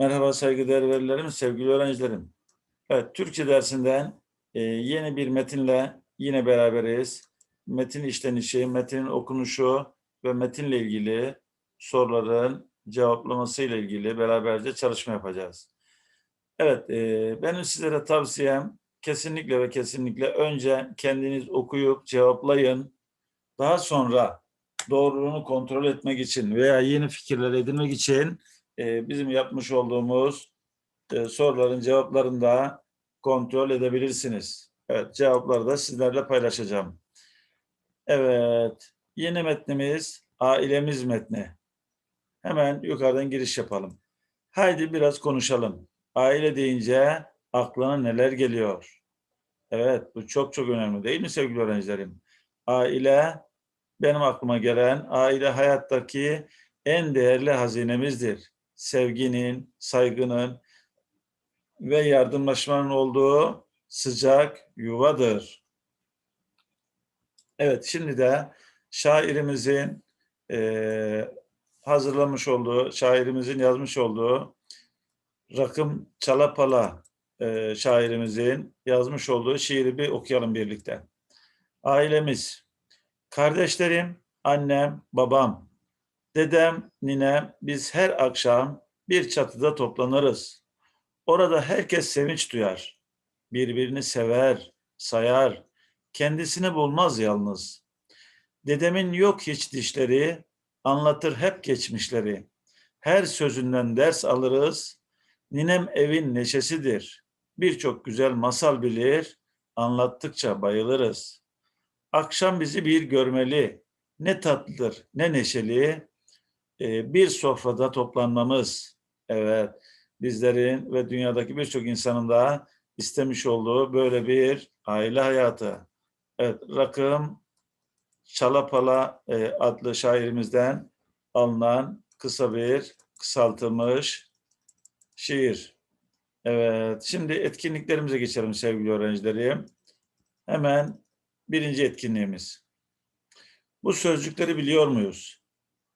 Merhaba saygıdeğer velilerim, sevgili öğrencilerim. Evet, Türkçe dersinden e, yeni bir metinle yine beraberiz. Metin işlenişi, metinin okunuşu ve metinle ilgili soruların cevaplaması ile ilgili beraberce çalışma yapacağız. Evet, e, benim sizlere tavsiyem kesinlikle ve kesinlikle önce kendiniz okuyup cevaplayın. Daha sonra doğruluğunu kontrol etmek için veya yeni fikirler edinmek için e, bizim yapmış olduğumuz e, soruların cevaplarını da kontrol edebilirsiniz. Evet, cevapları da sizlerle paylaşacağım. Evet, yeni metnimiz ailemiz metni. Hemen yukarıdan giriş yapalım. Haydi biraz konuşalım. Aile deyince aklına neler geliyor? Evet, bu çok çok önemli değil mi sevgili öğrencilerim? Aile, benim aklıma gelen aile hayattaki en değerli hazinemizdir. Sevginin, saygının ve yardımlaşmanın olduğu sıcak yuvadır. Evet, şimdi de şairimizin eee, hazırlamış olduğu, şairimizin yazmış olduğu Rakım Çalapala eee, şairimizin yazmış olduğu şiiri bir okuyalım birlikte. Ailemiz, kardeşlerim, annem, babam, dedem, ninem, biz her akşam bir çatıda toplanırız. Orada herkes sevinç duyar. Birbirini sever, sayar. Kendisini bulmaz yalnız. Dedemin yok hiç dişleri, anlatır hep geçmişleri. Her sözünden ders alırız. Ninem evin neşesidir. Birçok güzel masal bilir. Anlattıkça bayılırız. Akşam bizi bir görmeli. Ne tatlıdır, ne neşeli. Ee, bir sofrada toplanmamız. Evet, bizlerin ve dünyadaki birçok insanın da istemiş olduğu böyle bir aile hayatı. Evet, Rakım Çalapala e, adlı şairimizden alınan kısa bir kısaltılmış şiir. Evet, şimdi etkinliklerimize geçelim sevgili öğrencilerim. Hemen birinci etkinliğimiz. Bu sözcükleri biliyor muyuz?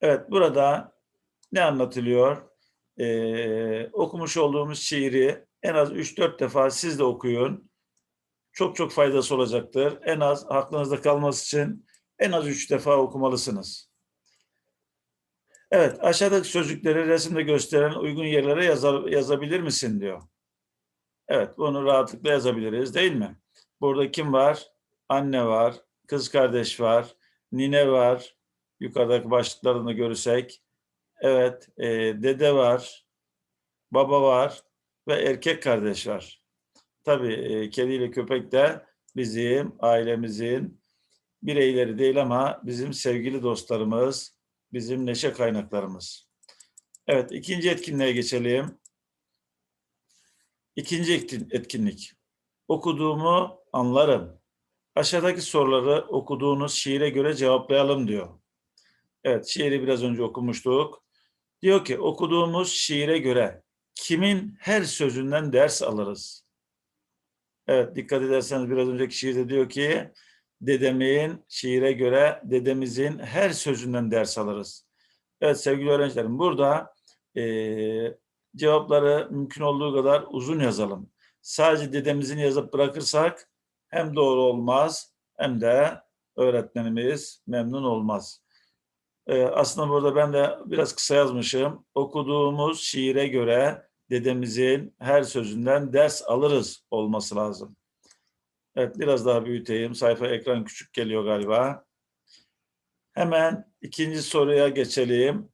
Evet, burada ne anlatılıyor? Ee, okumuş olduğumuz şiiri en az 3-4 defa siz de okuyun. Çok çok faydası olacaktır. En az aklınızda kalması için en az 3 defa okumalısınız. Evet, aşağıdaki sözcükleri resimde gösteren uygun yerlere yazar, yazabilir misin diyor. Evet, bunu rahatlıkla yazabiliriz değil mi? Burada kim var? Anne var, kız kardeş var, nine var. Yukarıdaki başlıklarını görürsek. Evet, e, dede var, baba var ve erkek kardeş var. Tabii e, kediyle köpek de bizim ailemizin bireyleri değil ama bizim sevgili dostlarımız, bizim neşe kaynaklarımız. Evet, ikinci etkinliğe geçelim. İkinci etkin- etkinlik. Okuduğumu anlarım. Aşağıdaki soruları okuduğunuz şiire göre cevaplayalım diyor. Evet, şiiri biraz önce okumuştuk. Diyor ki okuduğumuz şiire göre kimin her sözünden ders alırız? Evet, dikkat ederseniz biraz önceki şiirde diyor ki dedemin şiire göre dedemizin her sözünden ders alırız. Evet sevgili öğrencilerim burada eee, cevapları mümkün olduğu kadar uzun yazalım. Sadece dedemizin yazıp bırakırsak hem doğru olmaz hem de öğretmenimiz memnun olmaz. Ee, aslında burada ben de biraz kısa yazmışım. Okuduğumuz şiire göre dedemizin her sözünden ders alırız olması lazım. Evet biraz daha büyüteyim. Sayfa ekran küçük geliyor galiba. Hemen ikinci soruya geçelim.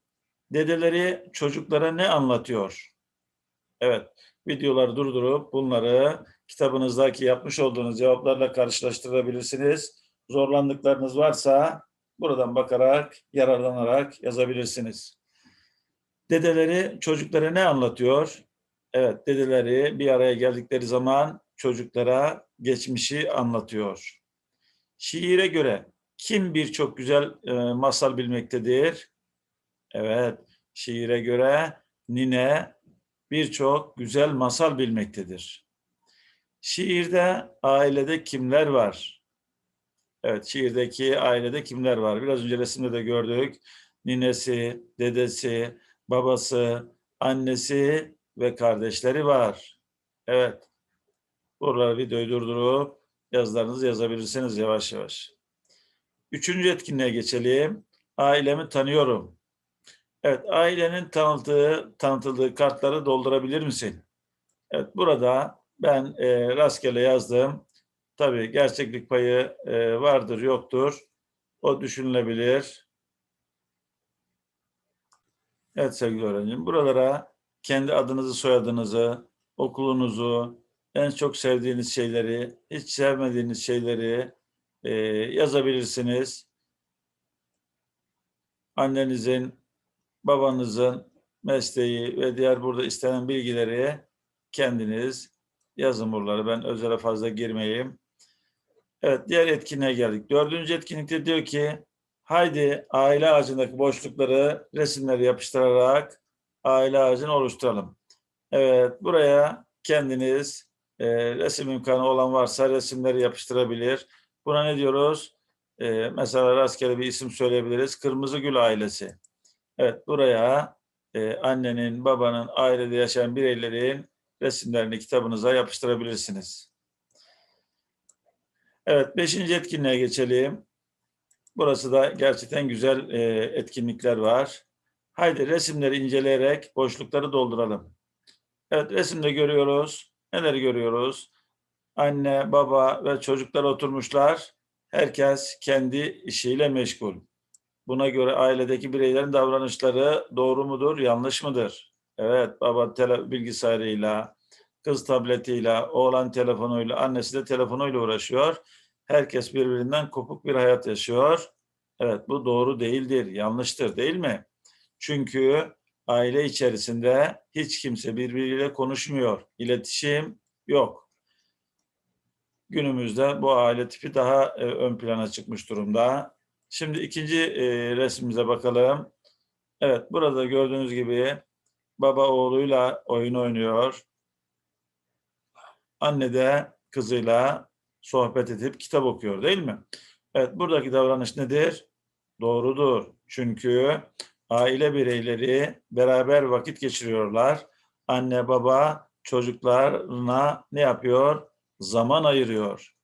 Dedeleri çocuklara ne anlatıyor? Evet, videoları durdurup bunları kitabınızdaki yapmış olduğunuz cevaplarla karşılaştırabilirsiniz. Zorlandıklarınız varsa buradan bakarak, yararlanarak yazabilirsiniz. Dedeleri çocuklara ne anlatıyor? Evet, dedeleri bir araya geldikleri zaman çocuklara geçmişi anlatıyor. Şiire göre kim birçok güzel e, masal bilmektedir? Evet, şiire göre nine birçok güzel masal bilmektedir. Şiirde ailede kimler var? Evet, şiirdeki ailede kimler var? Biraz önce resimde de gördük. Ninesi, dedesi, babası, annesi ve kardeşleri var. Evet. Buraları videoyu durdurup yazılarınızı yazabilirsiniz yavaş yavaş. Üçüncü etkinliğe geçelim. Ailemi tanıyorum. Evet, ailenin tanıttığı, tanıtıldığı kartları doldurabilir misin? Evet, burada ben e, rastgele yazdım. Tabii gerçeklik payı e, vardır, yoktur. O düşünülebilir. Evet sevgili öğrencim, buralara kendi adınızı, soyadınızı, okulunuzu, en çok sevdiğiniz şeyleri, hiç sevmediğiniz şeyleri e, yazabilirsiniz. Annenizin, babanızın mesleği ve diğer burada istenen bilgileri kendiniz yazın buraları. Ben özele fazla girmeyeyim. Evet, diğer etkinliğe geldik. Dördüncü etkinlikte diyor ki, haydi aile ağacındaki boşlukları resimleri yapıştırarak aile ağacını oluşturalım. Evet, buraya kendiniz e, resim imkanı olan varsa resimleri yapıştırabilir. Buna ne diyoruz? E, mesela rastgele bir isim söyleyebiliriz. Kırmızı Gül ailesi. Evet, buraya e, annenin, babanın, ailede yaşayan bireylerin resimlerini kitabınıza yapıştırabilirsiniz. Evet, beşinci etkinliğe geçelim. Burası da gerçekten güzel e, etkinlikler var. Haydi resimleri inceleyerek boşlukları dolduralım. Evet, resimde görüyoruz. Neleri görüyoruz? Anne, baba ve çocuklar oturmuşlar. Herkes kendi işiyle meşgul. Buna göre ailedeki bireylerin davranışları doğru mudur, yanlış mıdır? Evet, baba tele, bilgisayarıyla, kız tabletiyle, oğlan telefonuyla, annesi de telefonuyla uğraşıyor. Herkes birbirinden kopuk bir hayat yaşıyor. Evet, bu doğru değildir, yanlıştır değil mi? Çünkü aile içerisinde hiç kimse birbiriyle konuşmuyor. İletişim yok. Günümüzde bu aile tipi daha e, ön plana çıkmış durumda. Şimdi ikinci e, resmimize bakalım. Evet, burada gördüğünüz gibi baba oğluyla oyun oynuyor. Anne de kızıyla sohbet edip kitap okuyor değil mi? Evet, buradaki davranış nedir? Doğrudur. Çünkü aile bireyleri beraber vakit geçiriyorlar. Anne baba çocuklarına ne yapıyor? Zaman ayırıyor.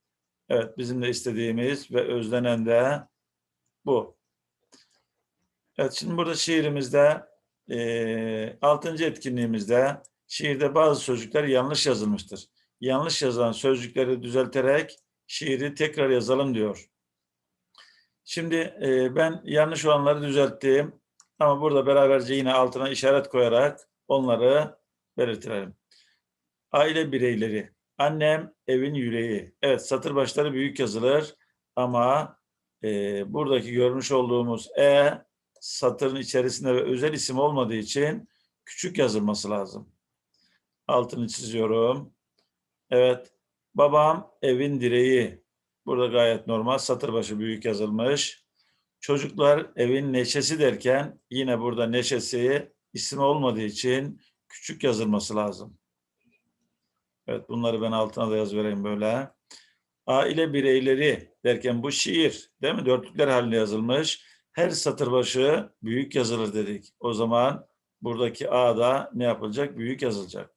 Evet, bizim de istediğimiz ve özlenen de bu. Evet, şimdi burada şiirimizde e, 6. etkinliğimizde şiirde bazı sözcükler yanlış yazılmıştır. Yanlış yazılan sözcükleri düzelterek şiiri tekrar yazalım diyor. Şimdi e, ben yanlış olanları düzelttim. Ama burada beraberce yine altına işaret koyarak onları belirtirelim. Aile bireyleri. Annem evin yüreği. Evet satır başları büyük yazılır ama e, buradaki görmüş olduğumuz E satırın içerisinde ve özel isim olmadığı için küçük yazılması lazım. Altını çiziyorum. Evet. Babam evin direği. Burada gayet normal. Satır başı büyük yazılmış. Çocuklar evin neşesi derken yine burada neşesi isim olmadığı için küçük yazılması lazım. Evet bunları ben altına da yaz vereyim böyle. Aile bireyleri derken bu şiir değil mi? Dörtlükler halinde yazılmış. Her satır başı büyük yazılır dedik. O zaman buradaki A da ne yapılacak? Büyük yazılacak.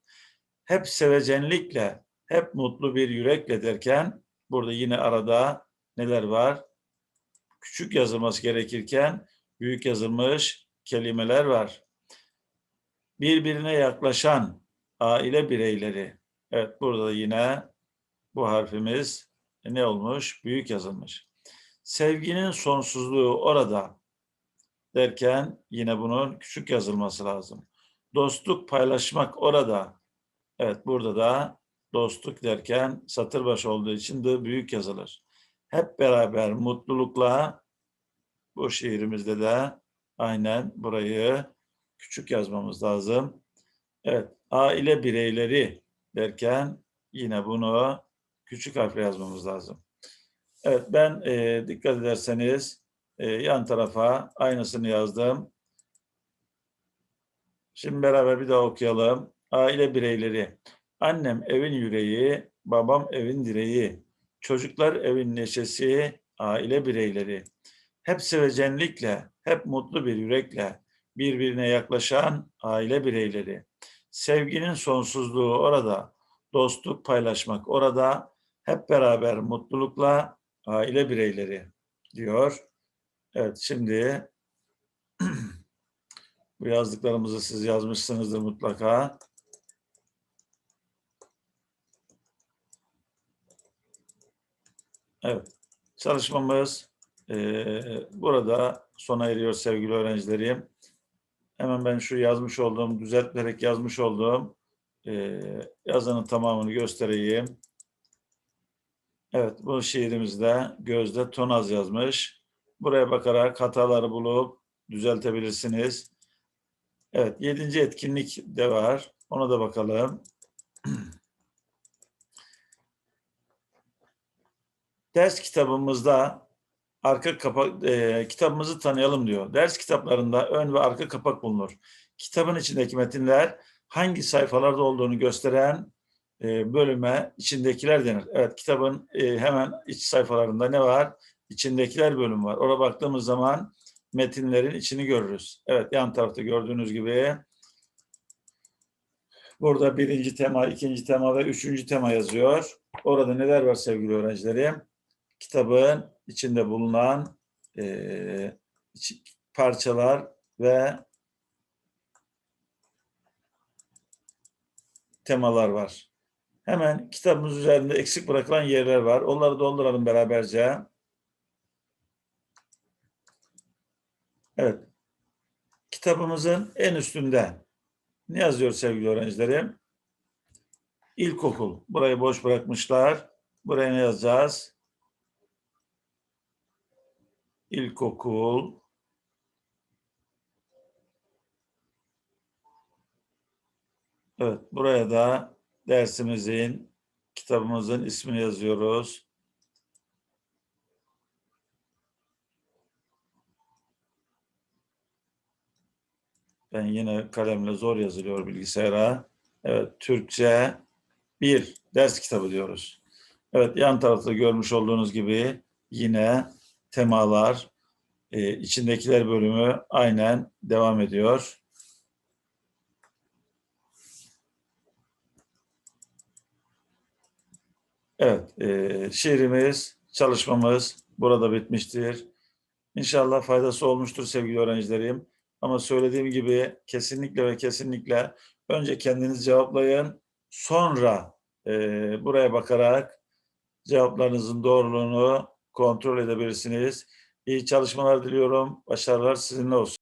Hep sevecenlikle, hep mutlu bir yürekle derken burada yine arada neler var? Küçük yazılması gerekirken büyük yazılmış kelimeler var. Birbirine yaklaşan aile bireyleri. Evet burada yine bu harfimiz ne olmuş? Büyük yazılmış. Sevginin sonsuzluğu orada derken yine bunun küçük yazılması lazım. Dostluk paylaşmak orada. Evet burada da dostluk derken satır başı olduğu için de büyük yazılır. Hep beraber mutlulukla bu şiirimizde de aynen burayı küçük yazmamız lazım. Evet, aile bireyleri derken yine bunu küçük harfle yazmamız lazım. Evet, ben e, dikkat ederseniz e, yan tarafa aynısını yazdım. Şimdi beraber bir daha okuyalım. Aile bireyleri. Annem evin yüreği, babam evin direği. Çocuklar evin neşesi, aile bireyleri. Hep sevecenlikle, hep mutlu bir yürekle birbirine yaklaşan aile bireyleri. sevginin sonsuzluğu orada, dostluk paylaşmak orada, hep beraber mutlulukla aile bireyleri diyor. Evet şimdi bu yazdıklarımızı siz yazmışsınızdır mutlaka. Evet, çalışmamız eee, burada sona eriyor sevgili öğrencilerim. Hemen ben şu yazmış olduğum, düzelterek yazmış olduğum eee yazının tamamını göstereyim. Evet, bu şiirimizde Gözde Tonaz yazmış. Buraya bakarak hataları bulup düzeltebilirsiniz. Evet, yedinci etkinlik de var. Ona da bakalım. Ders kitabımızda arka kapak e, kitabımızı tanıyalım diyor. Ders kitaplarında ön ve arka kapak bulunur. Kitabın içindeki metinler hangi sayfalarda olduğunu gösteren e, bölüme içindekiler denir. Evet kitabın e, hemen iç sayfalarında ne var? İçindekiler bölümü var. Oraya baktığımız zaman metinlerin içini görürüz. Evet yan tarafta gördüğünüz gibi burada birinci tema, ikinci tema ve üçüncü tema yazıyor. Orada neler var sevgili öğrencilerim? Kitabın içinde bulunan e, parçalar ve temalar var. Hemen kitabımız üzerinde eksik bırakılan yerler var. Onları dolduralım beraberce. Evet. Kitabımızın en üstünde ne yazıyor sevgili öğrencilerim? İlkokul. Burayı boş bırakmışlar. Buraya ne yazacağız? İlkokul. Evet, buraya da dersimizin, kitabımızın ismini yazıyoruz. Ben yine kalemle zor yazılıyor bilgisayara. Evet, Türkçe bir ders kitabı diyoruz. Evet, yan tarafta görmüş olduğunuz gibi yine temalar, e, içindekiler bölümü aynen devam ediyor. Evet, e, şiirimiz, çalışmamız burada bitmiştir. İnşallah faydası olmuştur sevgili öğrencilerim. Ama söylediğim gibi kesinlikle ve kesinlikle önce kendiniz cevaplayın. Sonra e, buraya bakarak cevaplarınızın doğruluğunu kontrol edebilirsiniz. İyi çalışmalar diliyorum. Başarılar sizinle olsun.